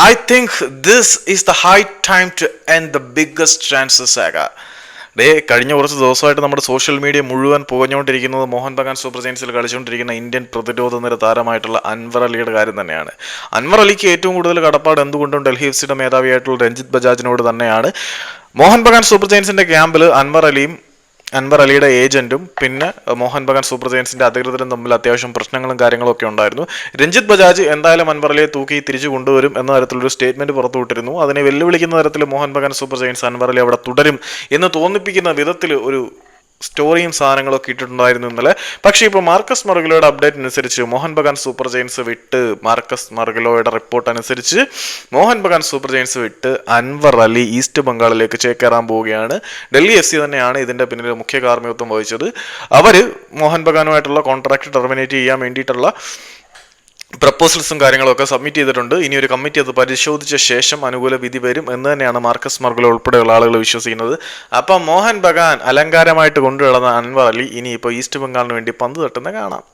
I think this is the high time to end the biggest chances saga. ഡേ കഴിഞ്ഞ കുറച്ച് ദിവസമായിട്ട് നമ്മുടെ സോഷ്യൽ മീഡിയ മുഴുവൻ പുകഞ്ഞുകൊണ്ടിരിക്കുന്നത് മോഹൻ ബഗാൻ സൂപ്പർ ജയൻസിൽ കളിച്ചുകൊണ്ടിരിക്കുന്ന ഇന്ത്യൻ പ്രതിരോധ നിര താരമായിട്ടുള്ള അൻവർ അലിയുടെ കാര്യം തന്നെയാണ് അൻവർ അലിക്ക് ഏറ്റവും കൂടുതൽ കടപ്പാട് എന്തുകൊണ്ടും ഡൽഹി എഫ് സിയുടെ മേധാവിയായിട്ടുള്ള രഞ്ജിത്ത് ബജാജിനോട് തന്നെയാണ് മോഹൻ ബഗാൻ സൂപ്പർ ജയൻസിന്റെ ക്യാമ്പിൽ അൻവർ അലിയും അൻവർ അലിയുടെ ഏജന്റും പിന്നെ മോഹൻ ബഗാൻ സൂപ്പർ ജയൻസിന്റെ അധികൃതരും തമ്മിൽ അത്യാവശ്യം പ്രശ്നങ്ങളും കാര്യങ്ങളും ഒക്കെ ഉണ്ടായിരുന്നു. രഞ്ജിത്ത് ബജാജ് എന്തായാലും അൻവർ അലിയെ തൂക്കി തിരിച്ചു കൊണ്ടുവരും എന്ന തരത്തിലൊരു സ്റ്റേറ്റ്മെന്റ് പുറത്തുവിട്ടിരുന്നു. അതിനെ വെല്ലുവിളിക്കുന്ന തരത്തിൽ മോഹൻ ബഗാൻ സൂപ്പർ ജയൻസ് അൻവർ അലി അവിടെ തുടരും എന്ന് തോന്നിപ്പിക്കുന്ന വിധത്തിൽ ഒരു സ്റ്റോറിയും സാധനങ്ങളൊക്കെ ഇട്ടിട്ടുണ്ടായിരുന്നു ഇന്നലെ. പക്ഷേ ഇപ്പോൾ മാർക്കസ് മർഗലോയുടെ അപ്ഡേറ്റ് അനുസരിച്ച് മോഹൻ ബഗാൻ സൂപ്പർ ജെയിൻസ് വിട്ട് മാർക്കസ് മർഗലോയുടെ റിപ്പോർട്ട് അനുസരിച്ച് മോഹൻ ബഗാൻ സൂപ്പർ ജെയിൻസ് വിട്ട് അൻവർ അലി ഈസ്റ്റ് ബംഗാളിലേക്ക് ചേക്കേറാൻ പോവുകയാണ്. ഡൽഹി എഫ് സി തന്നെയാണ് ഇതിന്റെ പിന്നിൽ മുഖ്യ കാർമ്മികത്വം വഹിച്ചത്. അവർ മോഹൻ ബഗാനുമായിട്ടുള്ള കോൺട്രാക്ട് ടെർമിനേറ്റ് ചെയ്യാൻ വേണ്ടിയിട്ടുള്ള പ്രപ്പോസൽസും കാര്യങ്ങളൊക്കെ സബ്മിറ്റ് ചെയ്തിട്ടുണ്ട്. ഇനി ഒരു കമ്മിറ്റി അത് പരിശോധിച്ച ശേഷം അനുകൂല വിധി വരും എന്ന് തന്നെയാണ് മാർക്കസ് മർഗുല ഉൾപ്പെടെയുള്ള ആളുകൾ വിശ്വസിക്കുന്നത്. അപ്പം മോഹൻ ബഗാൻ അലങ്കാരമായിട്ട് കൊണ്ടുവരുന്ന അൻവർ അലി. ഇനി ഇപ്പോൾ ഈസ്റ്റ് ബംഗാളിന് വേണ്ടി പന്ത് തട്ടുന്ന കാണാം.